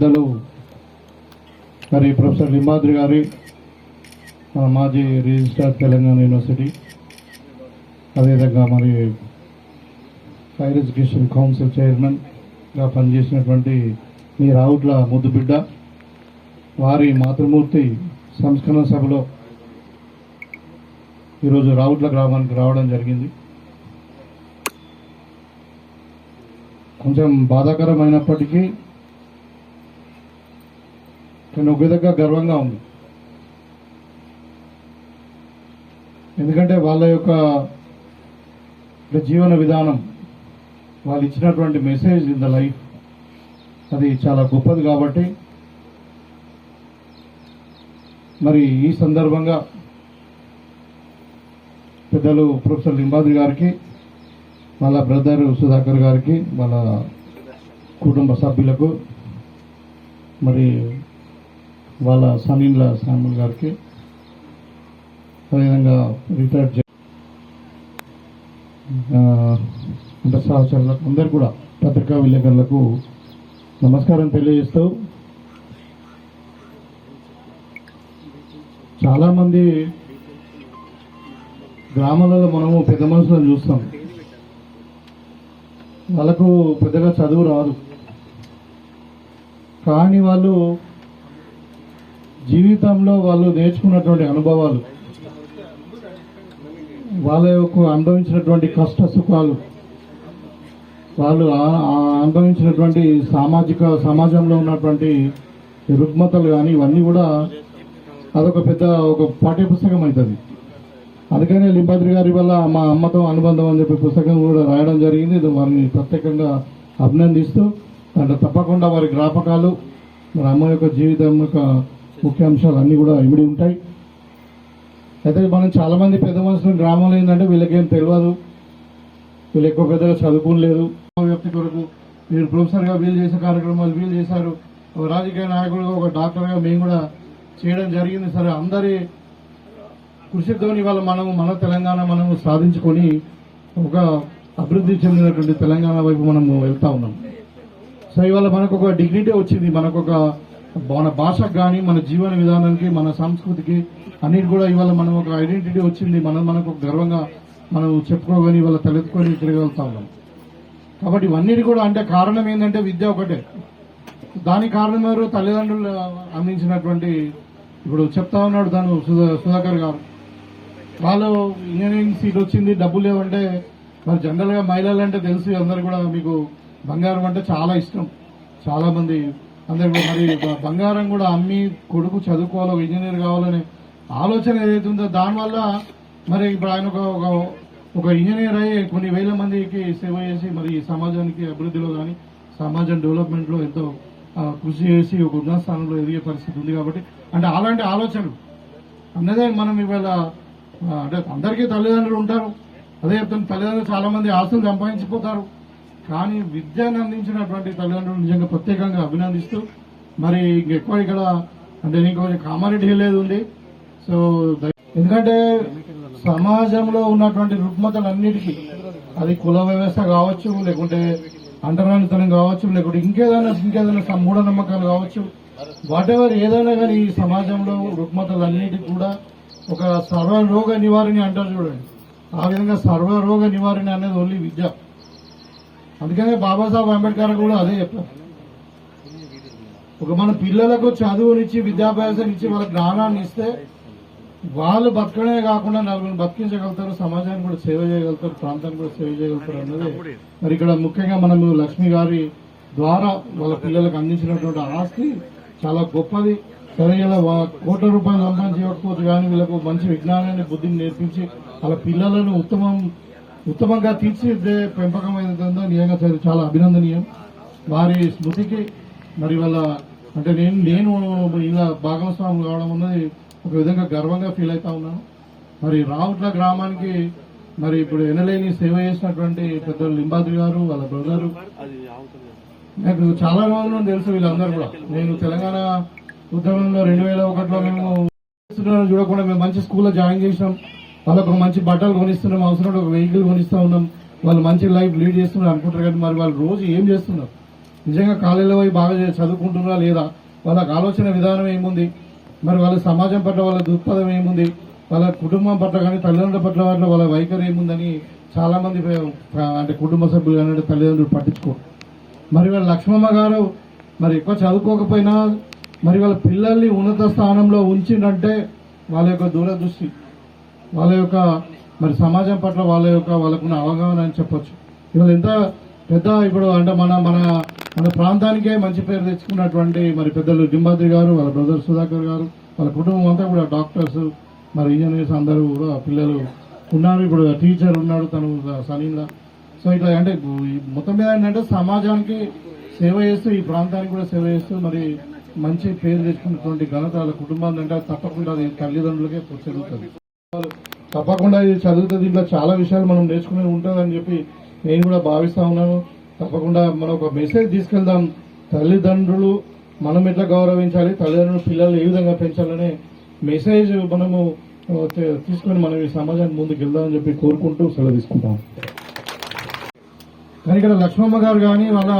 పెద్దలు. మరి ప్రొఫెసర్ లింబాద్రి గారి మన మాజీ రిజిస్ట్రార్ తెలంగాణ యూనివర్సిటీ. అదేవిధంగా మరి హైర్ ఎడ్యుకేషన్ కౌన్సిల్ చైర్మన్గా పనిచేసినటువంటి మీ రావుట్ల ముద్దుబిడ్డ వారి మాతృమూర్తి సంస్కరణ సభలో ఈరోజు రావుట్ల గ్రామానికి రావడం జరిగింది. కొంచెం బాధాకరమైనప్పటికీ కానీ ఒక విధంగా గర్వంగా ఉంది. ఎందుకంటే వాళ్ళ యొక్క జీవన విధానం వాళ్ళు ఇచ్చినటువంటి మెసేజ్ ఇన్ ద లైఫ్ అది చాలా గొప్పది కాబట్టి మరి ఈ సందర్భంగా పెద్దలు ప్రొఫెసర్ లింబాద్రి గారికి వాళ్ళ బ్రదర్ సుధాకర్ గారికి వాళ్ళ కుటుంబ సభ్యులకు మరి వాళ్ళ సనీన్ల శామ్యుల్ గారికి అదేవిధంగా రిటైర్డ్ అంటే సహచరులకు అందరు కూడా పత్రికా విలేకరులకు నమస్కారం తెలియజేస్తూ చాలామంది గ్రామాలలో మనము పెద్ద మనుషులను చూస్తాం. వాళ్ళకు పెద్దగా చదువు రాదు. కానీ వాళ్ళు జీవితంలో వాళ్ళు నేర్చుకున్నటువంటి అనుభవాలు వాళ్ళ యొక్క అనుభవించినటువంటి కష్ట సుఖాలు వాళ్ళు ఆ- అనుభవించినటువంటి సామాజిక సమాజంలో ఉన్నటువంటి రుగ్మతలు కానీ ఇవన్నీ కూడా అదొక పెద్ద ఒక పాఠ్య పుస్తకం అవుతుంది. అందుకనే లింబాద్రి గారి వల్ల మా అమ్మతో అనుబంధం అని చెప్పి పుస్తకం కూడా రాయడం జరిగింది. ఇది వారిని ప్రత్యేకంగా అభినందిస్తూ దాంట్లో తప్పకుండా వారి జ్ఞాపకాలు మరి అమ్మ యొక్క జీవితం యొక్క ముఖ్య అంశాలు అన్నీ కూడా ఇమిడి ఉంటాయి. అయితే మనం చాలామంది పెద్ద మనుషులు గ్రామంలో ఏంటంటే వీళ్ళకేం తెలియదు వీళ్ళు ఎక్కువ పెద్దగా చదువుకోలేదు వ్యక్తి కొరకు మీరు ప్రొఫెసర్గా వీలు చేసే కార్యక్రమాలు వీలు చేశారు. ఒక రాజకీయ నాయకుడుగా ఒక డాక్టర్గా మేము కూడా చేయడం జరిగింది. సరే అందరి కృషితో ఇవాళ మనము మన తెలంగాణ మనము సాధించుకొని ఒక అభివృద్ధి చెందినటువంటి తెలంగాణ వైపు మనము వెళ్తా ఉన్నాం. సో ఇవాళ మనకు ఒక డిగ్నిటీ వచ్చింది. మనకు ఒక మన భాషకు కానీ మన జీవన విధానానికి మన సంస్కృతికి అన్నిటి కూడా ఇవాళ మనం ఒక ఐడెంటిటీ వచ్చింది. మనం మనకు గర్వంగా మనం చెప్పుకోగానే ఇవాళ తలెత్తుకొని తిరగలుగుతా ఉన్నాం. కాబట్టి ఇవన్నిటి కూడా అంటే కారణం ఏంటంటే విద్య ఒకటే. దానికి కారణం ఎవరు? తల్లిదండ్రులు అందించినటువంటి ఇప్పుడు చెప్తా ఉన్నాడు తను సుధాకర్ గారు. వాళ్ళు ఇంజనీరింగ్ సీట్ వచ్చింది డబ్బులు లేవంటే మరి జనరల్గా మహిళలు అంటే తెలుసు అందరు కూడా మీకు బంగారం అంటే చాలా ఇష్టం. చాలామంది అంటే మరి బంగారం కూడా అమ్మి కొడుకు చదువుకోవాలో ఇంజనీర్ కావాలనే ఆలోచన ఏదైతే ఉందో దానివల్ల మరి ఇప్పుడు ఆయన ఒక ఒక- ఇంజనీర్ అయ్యి కొన్ని వేల మందికి సేవ చేసి మరి ఈ సమాజానికి అభివృద్ధిలో కానీ సమాజం డెవలప్మెంట్లో ఎంతో కృషి చేసి ఒక ఉన్నత స్థానంలో ఎదిగే పరిస్థితి ఉంది కాబట్టి అంటే అలాంటి ఆలోచనలు. అన్నదే మనం ఇవాళ అంటే అందరికీ తల్లిదండ్రులు ఉంటారు. అదే చెప్తాను తల్లిదండ్రులు చాలామంది ఆస్తులు సంపాదించిపోతారు. కానీ విద్యను అందించినటువంటి తల్లిదండ్రులు నిజంగా ప్రత్యేకంగా అభినందిస్తూ మరి ఇంకెక్కువ ఇక్కడ అంటే నీకు కొంచెం కామారెడ్డి వెళ్ళేది ఉంది సో ఎందుకంటే సమాజంలో ఉన్నటువంటి రుగ్మతలన్నిటికీ అది కుల వ్యవస్థ కావచ్చు లేకుంటే అంటరానితనం కావచ్చు లేకుంటే ఇంకేదైనా ఇంకేదైనా స- మూఢనమ్మకాలు కావచ్చు వాటెవర్ ఏదైనా కానీ ఈ సమాజంలో రుగ్మతలన్నిటికీ కూడా ఒక సర్వరోగ నివారణ అంటారు చూడండి. ఆ విధంగా సర్వరోగ నివారణ అనేది ఓన్లీ విద్య. అందుకనే బాబాసాహెబ్ అంబేద్కర్ కూడా అదే చెప్పారు. ఒక మన పిల్లలకు చదువునిచ్చి విద్యాభ్యాసం ఇచ్చి వాళ్ళ జ్ఞానాన్ని ఇస్తే వాళ్ళు బతకడమే కాకుండా నలుగురిని బతికించగలుగుతారు సమాజానికి కూడా సేవ చేయగలుగుతారు ప్రాంతానికి కూడా సేవ చేయగలుగుతారు అన్నది మరి ఇక్కడ ముఖ్యంగా మనము లక్ష్మి గారి ద్వారా వాళ్ళ పిల్లలకు అందించినటువంటి ఆస్తి చాలా గొప్పది. సరే ఇలా కోట్ల రూపాయలు సంపాదించి ఇవ్వకపోతే కానీ వీళ్ళకు మంచి విజ్ఞానాన్ని బుద్ధిని నేర్పించి వాళ్ళ పిల్లలను ఉత్తమం ఉత్తమంగా తీర్చిదిద్దే పెంపకం ఏదైతే నిజంగా చాలా- చాలా అభినందనీయం. వారి స్మృతికి మరి వాళ్ళ అంటే నేను నేను ఇలా భాగస్వామి కావడం అన్నది ఒక విధంగా గర్వంగా ఫీల్ అవుతా ఉన్నాను. మరి రావుట్ల గ్రామానికి మరి ఇప్పుడు ఎనలేని సేవ చేసినటువంటి పెద్దలు లింబాద్రి గారు వాళ్ళ బ్రదరు. నాకు చాలా రోజులు తెలుసు వీళ్ళందరూ కూడా. నేను తెలంగాణ ఉద్యమంలో రెండు వేల ఒకటిలో మేము చూడకుండా మేము మంచి స్కూల్లో జాయిన్ చేసినాం. వాళ్ళకు మంచి బట్టలు కొనిస్తున్నాం అవసరం ఒక వెహికల్ కొనిస్తూ ఉన్నాం. వాళ్ళు మంచి లైఫ్ లీడ్ చేస్తున్నారు అనుకుంటారు కానీ మరి వాళ్ళు రోజు ఏం చేస్తున్నారు? నిజంగా కాలేజీలో పోయి బాగా చదువుకుంటున్నారా లేదా? వాళ్ళకి ఆలోచన విధానం ఏముంది? మరి వాళ్ళ సమాజం పట్ల వాళ్ళ దృక్పథం ఏముంది? వాళ్ళ కుటుంబం పట్ల కానీ తల్లిదండ్రుల పట్ల పట్ల వాళ్ళ వైఖరి ఏముందని చాలామంది అంటే కుటుంబ సభ్యులు కానీ తల్లిదండ్రులు పట్టించుకోరు మరి వాళ్ళ లక్ష్మమ్మ గారు మరి ఎక్కువ చదువుకోకపోయినా మరి వాళ్ళ పిల్లల్ని ఉన్నత స్థానంలో ఉంచిందంటే వాళ్ళ యొక్క దూరదృష్టి. వాళ్ళ యొక్క మరి సమాజం పట్ల వాళ్ళ యొక్క వాళ్ళకున్న అవగాహన అని చెప్పొచ్చు. ఇవాళ ఎంత పెద్ద ఇప్పుడు అంటే మన మన మన ప్రాంతానికే మంచి పేరు తెచ్చుకున్నటువంటి మరి పెద్దలు జింబాద్రి గారు వాళ్ళ బ్రదర్ సుధాకర్ గారు వాళ్ళ కుటుంబం అంతా కూడా డాక్టర్స్ మరి ఇంజనీర్స్ అందరూ కూడా పిల్లలు ఉన్నారు. ఇప్పుడు టీచర్ ఉన్నాడు తను సలీంలా. సో ఇట్లా అంటే మొత్తం మీద ఏంటంటే సమాజానికి సేవ చేస్తూ ఈ ప్రాంతానికి కూడా సేవ చేస్తూ మరి మంచి పేరు తెచ్చుకున్నటువంటి ఘనత వాళ్ళ కుటుంబాన్ని అంటే తప్పకుండా అది తల్లిదండ్రులకే చెందుతుంది తప్పకుండా ఇది చదివితే దీంట్లో చాలా విషయాలు మనం నేర్చుకునే ఉంటుందని చెప్పి నేను కూడా భావిస్తా ఉన్నాను. తప్పకుండా మనం ఒక మెసేజ్ తీసుకెళ్దాం. తల్లిదండ్రులు మనం ఎట్లా గౌరవించాలి? తల్లిదండ్రులు పిల్లలు ఏ విధంగా పెంచాలనే మెసేజ్ మనము తీసుకొని మనం ఈ సమాజానికి ముందుకు వెళ్దామని చెప్పి కోరుకుంటూ సెలవు తీసుకుంటాం. కానీ ఇక్కడ లక్ష్మమ్మ గారు కానీ వాళ్ళ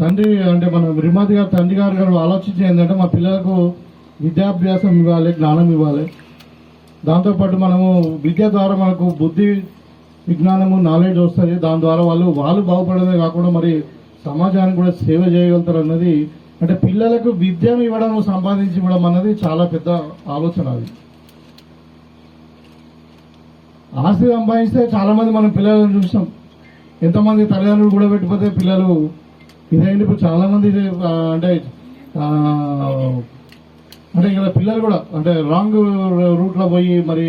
తండ్రి అంటే మన రిమాతి గారు తండ్రి గారు గారు ఆలోచించి ఏంటంటే మా పిల్లలకు విద్యాభ్యాసం ఇవ్వాలి జ్ఞానం ఇవ్వాలి. దాంతోపాటు మనము విద్య ద్వారా మనకు బుద్ధి విజ్ఞానము నాలెడ్జ్ వస్తుంది దాని ద్వారా వాళ్ళు వాళ్ళు బాగుపడమే కాకుండా మరి సమాజానికి కూడా సేవ చేయగలుగుతారు అన్నది. అంటే పిల్లలకు విద్యను ఇవ్వడం సంపాదించి ఇవ్వడం అన్నది చాలా పెద్ద ఆలోచన అది. ఆస్తి సంపాదిస్తే చాలామంది మనం పిల్లలను చూసాం ఎంతమంది తల్లిదండ్రులు కూడా పెట్టిపోతే పిల్లలు ఇదేంటి ఇప్పుడు చాలామంది అంటే అంటే ఇక్కడ పిల్లలు కూడా అంటే రాంగ్ రూట్లో పోయి మరి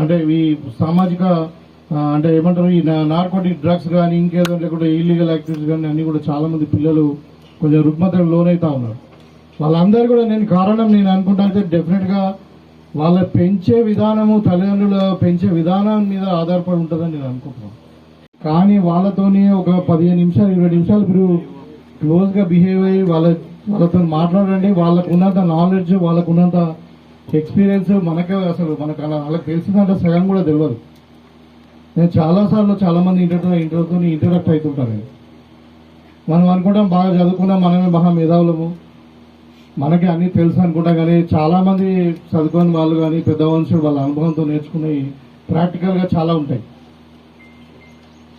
అంటే ఈ సామాజిక అంటే ఏమంటారు ఈ నార్కోటిక్ డ్రగ్స్ కానీ ఇంకేదో లేకుంటే ఇల్లీగల్ యాక్టివిటీస్ కానీ అన్నీ కూడా చాలామంది పిల్లలు కొంచెం రుగ్మతకు లోనైతా ఉన్నారు. వాళ్ళందరూ కూడా నేను కారణం నేను అనుకుంటా అంటే డెఫినెట్గా వాళ్ళ పెంచే విధానము తల్లిదండ్రుల పెంచే విధానం మీద ఆధారపడి ఉంటుందని నేను అనుకుంటున్నాను. కానీ వాళ్ళతోనే ఒక పదిహేను నిమిషాలు ఇరవై నిమిషాలు మీరు క్లోజ్గా బిహేవ్ అయ్యి వాళ్ళ వాళ్ళతో మాట్లాడండి. వాళ్ళకు ఉన్నంత నాలెడ్జ్ వాళ్ళకు ఉన్నంత ఎక్స్పీరియన్స్ మనకే అసలు మనకు అలా వాళ్ళకి తెలిసిందంటే సగం కూడా తెలియదు. నేను చాలాసార్లు చాలామంది ఇంటర్ ఇంటర్తో ఇంటరాక్ట్ అవుతుంటాను మనం అనుకుంటాం బాగా చదువుకున్నాం మనమే మహా మేధావులము. మనకి అన్నీ తెలుసు అనుకుంటాం కానీ చాలామంది చదువుకుని చదువుకొని వాళ్ళు కానీ పెద్ద మనుషులు వాళ్ళ అనుభవంతో నేర్చుకునే ప్రాక్టికల్గా చాలా ఉంటాయి.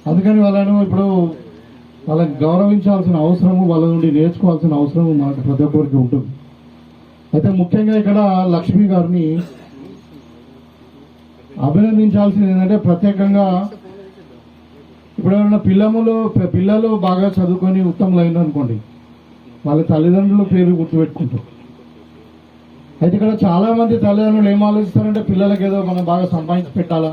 అందుకని వాళ్ళను ఇప్పుడు వాళ్ళని గౌరవించాల్సిన అవసరము వాళ్ళ నుండి నేర్చుకోవాల్సిన అవసరము మనకు ప్రతి ఒక్కరికి ఉంటుంది. అయితే ముఖ్యంగా ఇక్కడ లక్ష్మి గారిని అభినందించాల్సింది ఏంటంటే ప్రత్యేకంగా ఇప్పుడు ఎవరైనా పిల్లములు పిల్లలు బాగా చదువుకొని ఉత్తములైన అనుకోండి వాళ్ళ తల్లిదండ్రుల పేరు గుర్తుపెట్టుకుంటారు. అయితే ఇక్కడ చాలామంది తల్లిదండ్రులు ఏం ఆలోచిస్తారంటే పిల్లలకి ఏదో మనం బాగా సంపాదించి పెట్టాలా?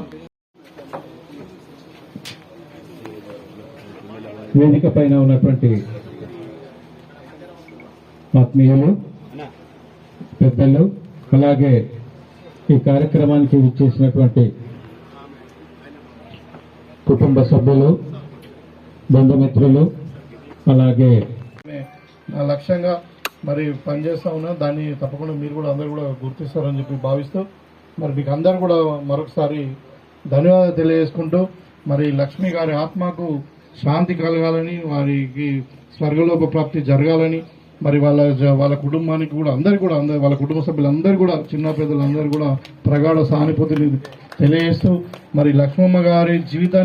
వేదిక పైన ఉన్నటువంటి ఆత్మీయులు పెద్దలు అలాగే ఈ కార్యక్రమానికి విచ్చేసినటువంటి కుటుంబ సభ్యులు బంధుమిత్రులు అలాగే నా లక్ష్యంగా మరి పనిచేస్తా ఉన్నా దాన్ని తప్పకుండా మీరు కూడా అందరు కూడా గుర్తిస్తారని చెప్పి భావిస్తూ మరి మీకు అందరు కూడా మరొకసారి ధన్యవాదాలు తెలియజేసుకుంటూ మరి లక్ష్మి గారి ఆత్మకు శాంతి కలగాలని వారికి స్వర్గలోప ప్రాప్తి జరగాలని మరి వాళ్ళ వాళ్ళ కుటుంబానికి కూడా అందరు కూడా అందరు వాళ్ళ కుటుంబ సభ్యులందరూ కూడా చిన్న పెద్దలందరూ కూడా ప్రగాఢ సానుభూతిని తెలియజేస్తూ మరి లక్ష్మమ్మ గారి జీవితాన్ని